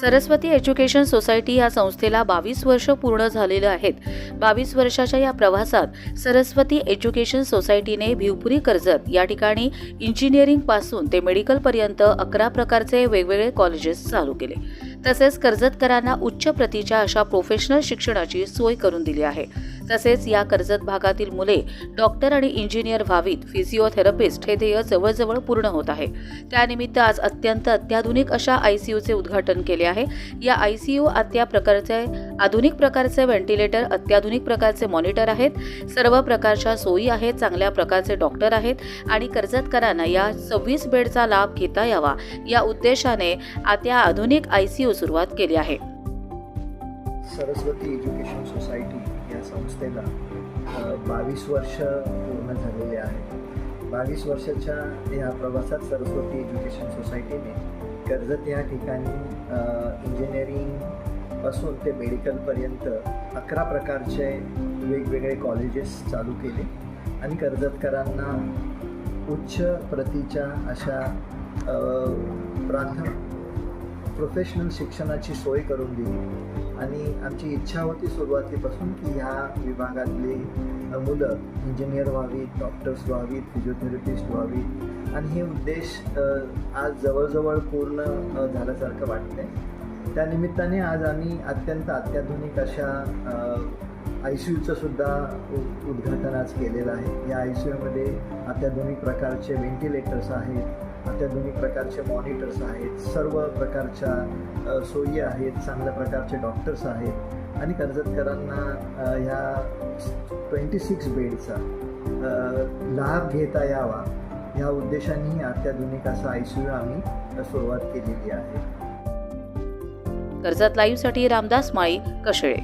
Saraswati education society या संस्थेला बावीस वर्ष पूर्ण झालेलं आहेत. बावीस वर्षाच्या या प्रवासात सरस्वती एज्युकेशन सोसायटीने भिवपुरी कर्जत या ठिकाणी इंजिनिअरिंगपासून ते मेडिकल पर्यंत अकरा प्रकारचे वेगवेगळे कॉलेजेस चालू केले. तसेच कर्जतकरांना उच्च प्रतीच्या अशा प्रोफेशनल शिक्षणाची सोय करून दिली आहे. तसेच या कर्जत भागातील मुले डॉक्टर आणि इंजिनियर व्हावीत. फिजिओथेरपिस्ट हे ध्येय जवळजवळ पूर्ण होत आहे. त्यानिमित्त आज अत्यंत अत्याधुनिक अशा आयसीयूचे उद्घाटन केले आहे. या आयसीयू आत्या प्रकारचे आधुनिक प्रकारचे व्हेंटिलेटर अत्याधुनिक प्रकारचे मॉनिटर आहेत. सर्व प्रकारच्या सोयी आहेत चांगल्या प्रकारचे डॉक्टर आहेत आणि कर्जतकरांना या सव्वीस बेडचा लाभ घेता यावा. या उद्देशाने आता आधुनिक आयसीयू सुरुवात केली आहे. सरस्वती एज्युकेशन सोसायटी या संस्थेला बावीस वर्ष पूर्ण झालेले आहेत बावीस वर्षाच्या या प्रवासात सरस्वती एज्युकेशन सोसायटीने कर्जत या ठिकाणी इंजिनिअरिंगपासून ते मेडिकलपर्यंत अकरा प्रकारचे वेगवेगळे कॉलेजेस चालू केले. आणि कर्जतकरांना उच्च प्रतीच्या अशा प्राथमिक प्रोफेशनल शिक्षणाची सोय करून दिली. आणि आमची इच्छा होती सुरुवातीपासून की ह्या विभागातली मुलं इंजिनियर व्हावीत डॉक्टर्स व्हावीत फिजिओथेरपिस्ट व्हावीत. आणि हे उद्देश आज जवळजवळ पूर्ण झाल्यासारखं वाटते त्यानिमित्ताने आज आम्ही अत्यंत अत्याधुनिक अशा आय सी यूचं सुद्धा उ- उद्घाटन आज केलेलं आहे. या आय सी यूमध्ये अत्याधुनिक प्रकारचे व्हेंटिलेटर्स आहेत. अत्याधुनिक प्रकारचे मॉनिटर्स आहेत सर्व प्रकारच्या सोयी आहेत चांगल्या प्रकारचे डॉक्टर्स आहेत. आणि कर्जतकरांना ह्या ट्वेंटी सिक्स बेडचा लाभ घेता यावा ह्या उद्देशानेही अत्याधुनिक असा आय सी यू आम्ही सुरुवात केलेली आहे. कर्जत लाईव्हसाठी रामदास माळी कशळे.